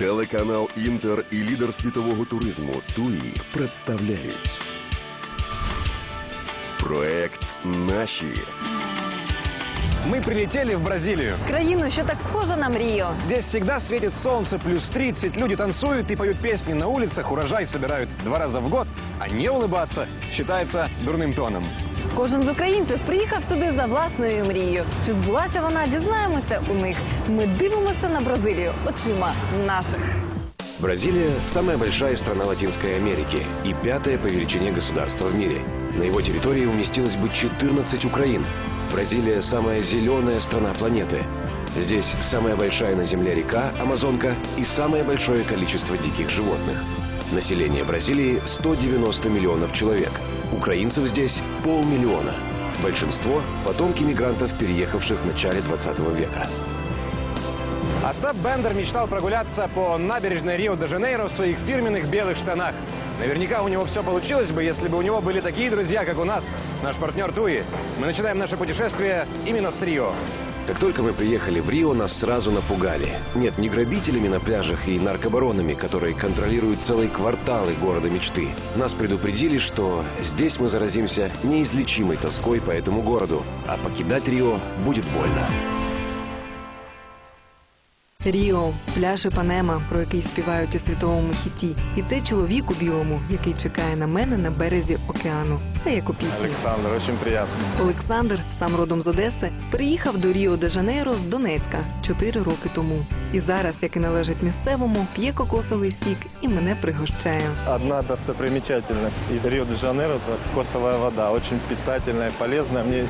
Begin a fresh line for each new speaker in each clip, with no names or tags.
Телеканал Інтер і лідер світового туризму ТУІ представляють. Проект Наші
Мы прилетели в Бразилию.
Країну, що так схожа на мрію.
Здесь всегда светит солнце, плюс 30, люди танцуют и поют песни на улицах, урожай собирают два раза в год, а не улыбаться считается дурным тоном.
Кожен з українців приїхав сюди за власною мрією. Чи збулася вона, дізнаємося у них. Ми дивимося на Бразилію очима наших.
Бразилия – самая большая страна Латинской Америки и пятое по величине государство в мире. на его территории уместилось бы 14 Украин. Бразилия – самая зеленая страна планеты. Здесь самая большая на Земле река Амазонка и самое большое количество диких животных. Население Бразилии – 190 миллионов человек. Украинцев здесь – полмиллиона. Большинство – потомки мигрантов, переехавших в начале 20 века.
Остап Бендер мечтал прогуляться по набережной Рио-де-Жанейро в своих фирменных белых штанах. Наверняка у него все получилось бы, если бы у него были такие друзья, как у нас, наш партнер Туи. Мы начинаем наше путешествие именно с Рио.
Как только мы приехали в Рио, нас сразу напугали. Нет, не грабителями на пляжах и наркобаронами, которые контролируют целые кварталы города мечты. Нас предупредили, что здесь мы заразимся неизлечимой тоской по этому городу, а покидать Рио будет больно.
Ріо, пляж Іпанема, про який співають у світовому хіті. І цей чоловік у білому, який чекає на мене на березі океану. Все як у пісні.
Александр, очень приятно.
Олександр, сам родом з Одеси, приїхав до Ріо де Жанейро з Донецька чотири роки тому. І зараз, як і належить місцевому, п'є кокосовий сік і мене пригощає.
Одна достопримечательность из Рио-де-Жанейро – это кокосовая вода. Очень питательная и полезная. В ней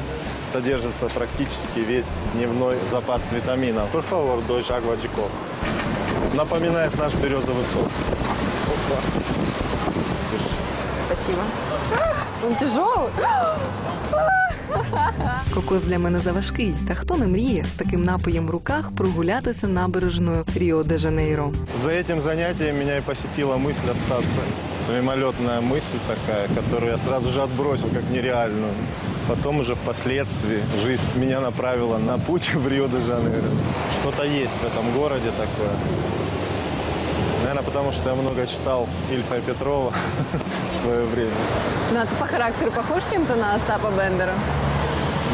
содержится практически весь дневной запас витаминов. Por favor, дочь agua de coco. Напоминает наш березовый сок. Опа.
Спасибо. Он тяжелый.
Кокос для мене заважкий. Та хто не мріє з таким напоєм в руках прогулятися набережною Ріо де Жанейро?
За этим занятием меня и посетила мысль остаться. Мимолетная мысль такая, которую я сразу же отбросил как нереальную. Потом уже впоследствии жизнь меня направила на путь в Рио-де-Жанейро. Что-то есть в этом городе такое. Наверное, потому что я много читал Ильфа и Петрова в свое время.
Ну, а ты по характеру похож чем-то на Остапа Бендера?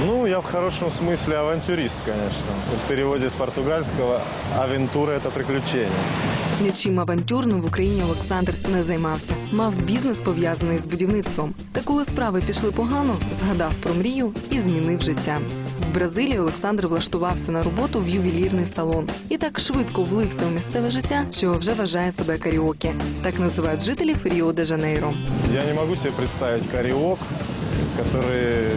Ну, я в хорошем смысле авантюрист, конечно. В переводе с португальского «авентура» – это приключение.
Нічим авантюрним в Україні Олександр не займався. Мав бізнес пов'язаний з будівництвом. Та коли справи пішли погано, згадав про мрію і змінив життя. В Бразилії Олександр влаштувався на роботу в ювелірний салон і так швидко влився в місцеве життя, що вже вважає себе каріоке. Так називають жителів Ріо де Жанейро.
Я не могу себе представить кариок, который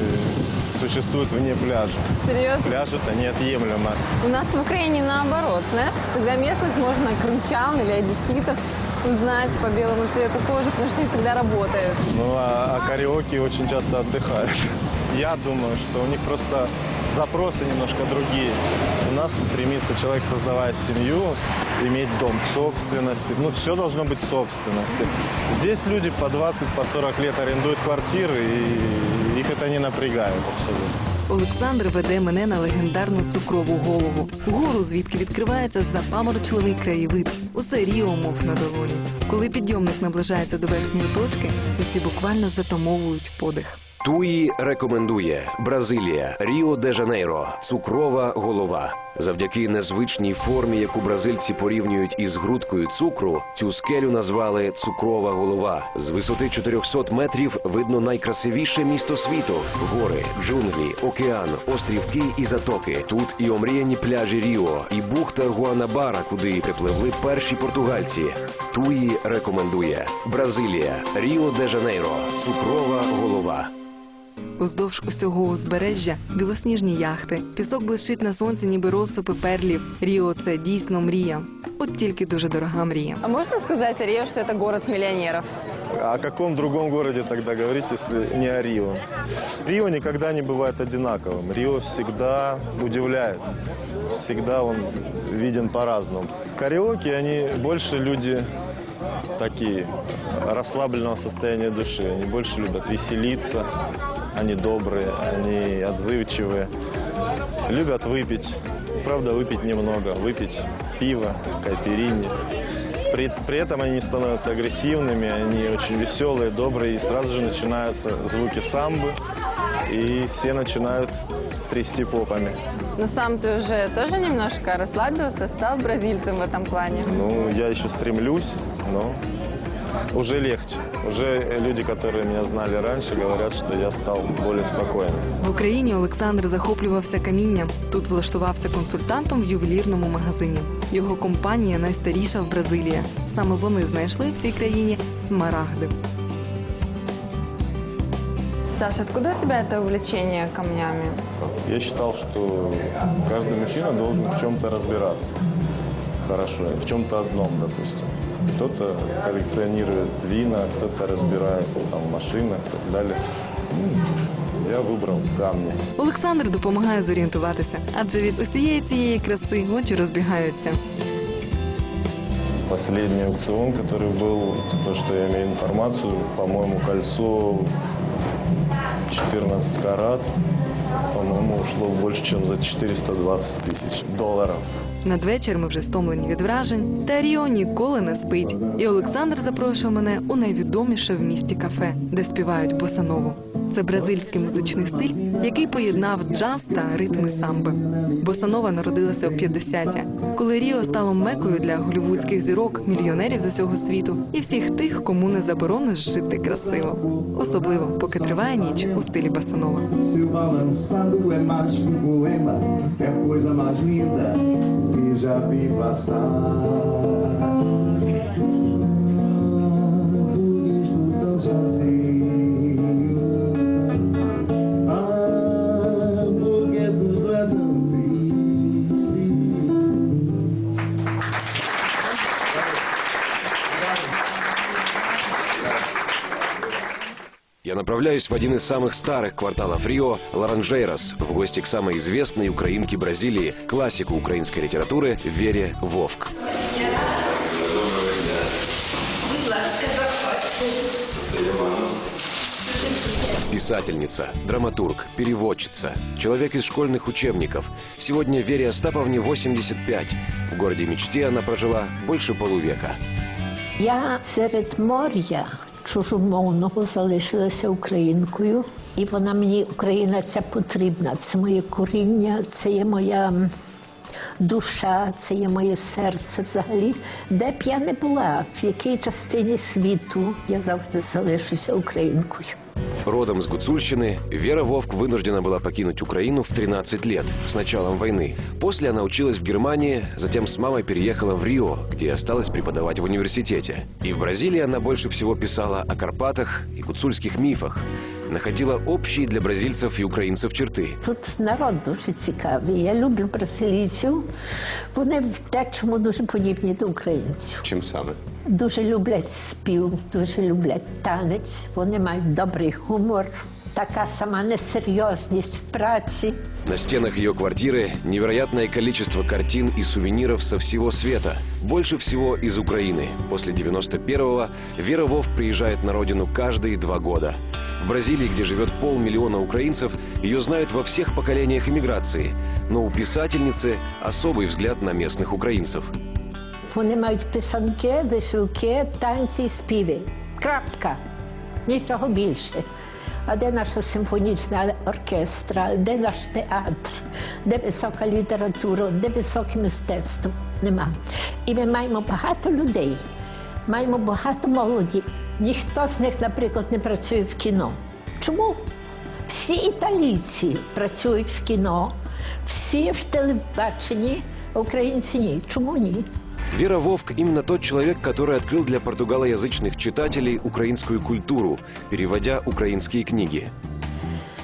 существует вне пляжа.
Серьезно?
Пляж это неотъемлемо.
У нас в Украине наоборот, знаешь, всегда местных можно крымчан или одесситов узнать по белому цвету кожи, потому что они всегда работают.
Ну а, а кариоке очень часто отдыхают. Я думаю, что у них просто запросы немножко другие. У нас стремится человек, создавая семью, иметь дом в собственности. Ну, все должно быть в собственности. Здесь люди по 20, по 40 лет арендуют квартиры, и их это не напрягает абсолютно.
Олександр веде мене на легендарну цукрову голову. Гору, звідки відкривається запаморочливий краєвид. Усе ріо мов на долоні. Коли підйомник наближається до верхньої точки, усі буквально затамовують подих.
Туї рекомендує Бразилія, Ріо де Жанейро, цукрова голова. Завдяки незвичній формі, яку бразильці порівнюють із грудкою цукру, цю скелю назвали цукрова голова. З висоти 400 метрів видно найкрасивіше місто світу: гори, джунглі, океан, острівки і затоки. Тут і омріяні пляжі Ріо, і бухта Гуанабара, куди припливли перші португальці. Туї рекомендує Бразилія, Ріо де Жанейро, цукрова голова
Уздовж усього узбережжя білосніжні яхти. Пісок блищить на сонці, ніби розсипи перлів. Ріо це дійсно мрія. От тільки дуже дорога мрія.
А можно сказать о Рио, что это город миллионеров?
О каком другом городе тогда говорить, если не о Рио? Рио никогда не бывает одинаковым. Рио всегда удивляет. Всегда он виден по-разному. Кариоке, они больше люди такие, расслабленного состояния души. Они больше любят веселиться, они добрые, они отзывчивые. Любят выпить. Правда, выпить немного. Выпить пиво, кайперини. При, при этом они становятся агрессивными, они очень веселые, добрые, и сразу же начинаются звуки самбы, и все начинают трясти попами.
Но сам ты уже тоже немножко расслабился, стал бразильцем в этом плане.
Ну, я еще стремлюсь, но уже легче. Уже люди, которые меня знали раньше, говорят, что я стал более спокойным.
В Україні Олександр захоплювався камінням. Тут влаштувався консультантом в ювелірному магазині. Його компанія найстаріша в Бразилії. Саме вони знайшли в цій країні смарагди.
Саша, откуда у тебя это увлечение камнями?
Я считал, что каждый мужчина должен в чем-то разбираться. Хорошо, в чем-то одном, допустим. Кто-то коллекционирует вина, кто-то разбирается там, в машинах и так далее. Ну, Я выбрал камни.
Олександр допомагає зорієнтуватися, адже від усієї цієї краси очі розбігаються.
Последний аукцион, который был, то, что я имею информацию, по-моему, кольцо 14 карат, по-моему, ушло больше, чем за 420 тысяч долларов.
Надвечір ми вже стомлені від вражень, та Ріо ніколи не спить. І Олександр запрошує мене у найвідоміше в місті кафе, де співають босанову. Це бразильський музичний стиль, який поєднав джаз та ритми самби. Босанова народилася у 50-ті, коли Ріо стало мекою для голівудських зірок, мільйонерів з усього світу і всіх тих, кому не заборонено жити красиво. Особливо, поки триває ніч у стилі босанова.
Se o balançado
Я направляюсь в один из самых старых кварталов Рио – Ларанжейрос, в гости к самой известной украинке Бразилии, классику украинской литературы Вере Вовк. Писательница, драматург, переводчица, человек из школьных учебников. Сегодня Вере Остаповне 85. В городе мечте она прожила больше полувека.
Я серед моря чужомовного залишилася українкою, і вона мені, Україна, ця потрібна. Це моє коріння, це є моя душа, це є моє серце взагалі. Де б я не була, в якій частині світу я завжди залишуся українкою.
Родом с Гуцульщины, Вера Вовк вынуждена была покинуть Украину в 13 лет, с началом войны. После она училась в Германии, затем с мамой переехала в Рио, где осталась преподавать в университете. И в Бразилии она больше всего писала о Карпатах и гуцульских мифах. Находила общие для бразильцев и украинцев черты.
Тут народ дуже цікавий. Я люблю бразильців. Вони в дечому дуже подібні до українців.
Чим саме?
Дуже люблять спів, дуже люблять танець. Вони мають добрий гумор, така сама несерйозність в праці.
На стенах ее квартиры невероятное количество картин и сувениров со всего света. Больше всего из Украины. После 91-го Вера Вовк приезжает на родину каждые два года. В Бразилии, где живет полмиллиона украинцев, ее знают во всех поколениях иммиграции. Но у писательницы особый взгляд на местных украинцев.
Вони мають писанки, вишивки, танці і співи. Крапка. Нічого більше. А де наша симфонічна оркестра, де наш театр, де висока література, де високе мистецтво? Нема. І ми маємо багато людей, маємо багато молоді. Ніхто з них, наприклад, не працює в кіно. Чому? Всі італійці працюють в кіно, всі в телебаченні, українці ні. Чому ні?
Вера Вовк именно тот человек, который открыл для португалоязычных читателей украинскую культуру, переводя украинские книги.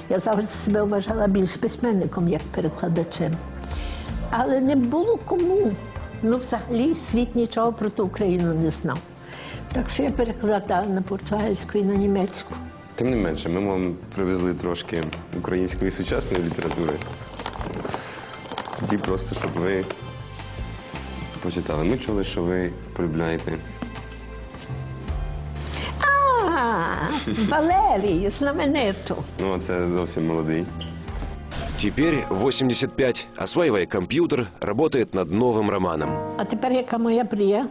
Я завжди себе вважала більш письменником, як перекладачем. Але не було кому. Ну, взагалі, світ нічого про ту Україну не знав. Так що я перекладала на португальську і на німецьку.
Тим не менше, ми вам привезли трошки української сучасної літератури. Тоді просто, щоб ви почитали. Ми чули, що ви полюбляєте.
А, Валерію, знамениту.
Ну, а це зовсім молодий.
Теперь 85, осваивая компьютер, работает над новым романом.
А тепер яка моя мрія?